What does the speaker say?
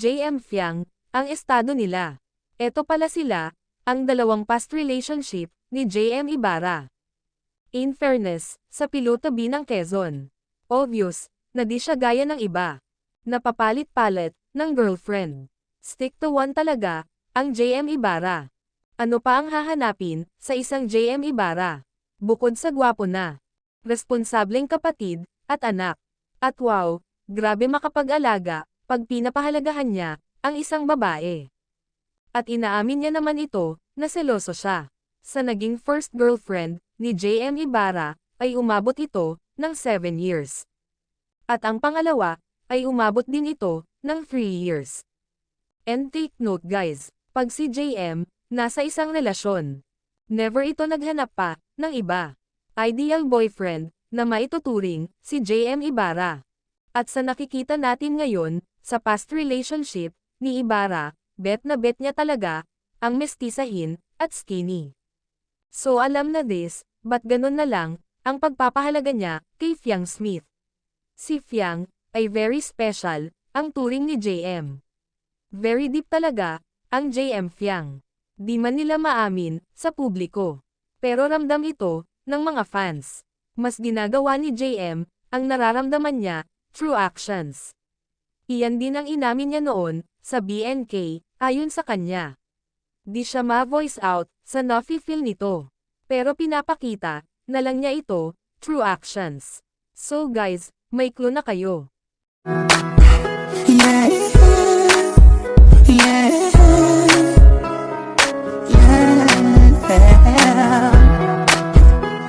JM Fiang, ang estado nila. Eto pala sila, ang dalawang past relationship ni JM Ibarra. In fairness, sa piloto B ng Quezon. Obvious, na di siya gaya ng iba. Napapalit-palit, ng girlfriend. Stick to one talaga, ang JM Ibarra. Ano pa ang hahanapin, sa isang JM Ibarra? Bukod sa gwapo na. Responsableng kapatid, at anak. At wow, grabe makapag-alaga, pag pinapahalagahan niya, ang isang babae. At inaamin niya naman ito, na seloso siya. Sa naging first girlfriend, ni JM Ibarra, ay umabot ito, ng 7 years. At ang pangalawa, ay umabot din ito, ng 3 years. And take note guys, pag si JM, nasa isang relasyon. Never ito naghanap pa, ng iba. Ideal boyfriend, na maituturing, si JM Ibarra. At sa nakikita natin ngayon, sa past relationship, ni Ibarra, bet na bet niya talaga, ang mestisahin, at skinny. So alam na this, but ganun na lang, ang pagpapahalaga niya, kay Fiang Smith. Si Fiang, ay very special, ang turing ni JM. Very deep talaga, ang JM Fiang. Di man nila maamin, sa publiko. Pero ramdam ito, ng mga fans. Mas ginagawa ni JM, ang nararamdaman niya, through actions. Iyan din ang inamin niya noon, sa BNK, ayon sa kanya. Di siya ma-voice out, sa nafi-feel nito. Pero pinapakita, na lang niya ito, through actions. So guys, may clue na kayo. Yeah.